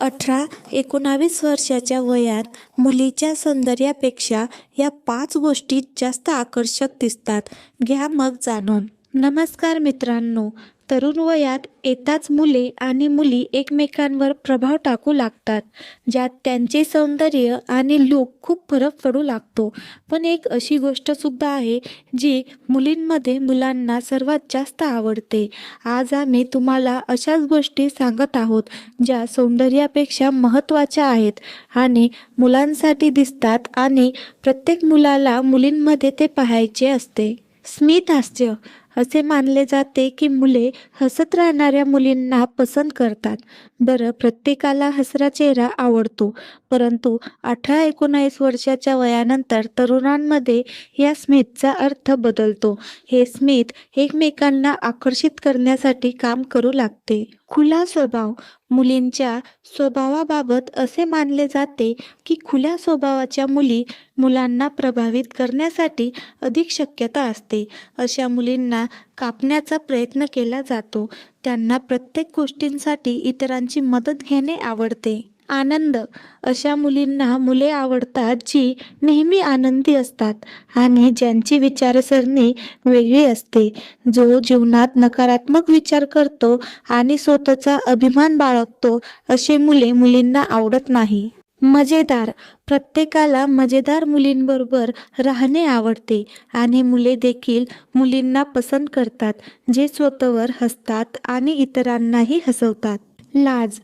अठरा एकोणावीस वर्षाच्या वयात मुलीच्या सौंदर्यापेक्षा या पाच गोष्टी जास्त आकर्षक दिसतात. घ्या मग जाणून. नमस्कार मित्रांनो तरुण वयात येताच मुले आणि मुली एकमेकांवर प्रभाव टाकू लागतात ज्यात त्यांचे सौंदर्य आणि लूक खूप फरक पडू लागतो. पण एक अशी गोष्टसुद्धा आहे जी मुलींमध्ये मुलांना सर्वात जास्त आवडते. आज आम्ही तुम्हाला अशाच गोष्टी सांगत आहोत ज्या सौंदर्यापेक्षा महत्त्वाच्या आहेत आणि मुलांसाठी दिसतात आणि प्रत्येक मुलाला मुलींमध्ये ते पाहायचे असते. स्मित हास्य असे मानले जाते की मुले हसत राहणाऱ्या मुलींना पसंत करतात. बरं प्रत्येकाला हसरा चेहरा आवडतो परंतु अठरा एकोणावीस वर्षाच्या वयानंतर तरुणांमध्ये या स्मितचा अर्थ बदलतो. हे स्मित एकमेकांना आकर्षित करण्यासाठी काम करू लागते. खुला स्वभाव मुलींच्या स्वभावाबाबत असे मानले जाते की खुल्या स्वभावाच्या मुली मुलांना प्रभावित करण्यासाठी अधिक शक्यता असते. अशा मुलींना कापण्याचा प्रयत्न केला जातो. त्यांना प्रत्येक गोष्टींसाठी इतरांची मदत घेणे आवडते. आनंद. अशा मुलींना मुले आवडतात जी नेहमी आनंदी असतात आणि ज्यांची विचारसरणी वेगळी असते. जो जीवनात नकारात्मक विचार करतो आणि स्वतःचा अभिमान बाळगतो असे मुले मुलींना आवडत नाही. मजेदार. प्रत्येकाला मजेदार मुलींबरोबर राहणे आवडते आणि मुले देखील मुलींना पसंत करतात जे स्वतःवर हसतात आणि इतरांनाही हसवतात. लाज.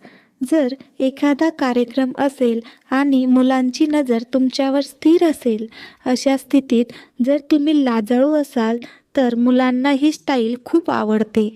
जर एखादा कार्यक्रम असेल आणि मुलांची नजर तुमच्यावर स्थिर असेल अशा स्थितीत जर तुम्ही लाजाळू असाल तर मुलांना ही स्टाईल खूप आवडते.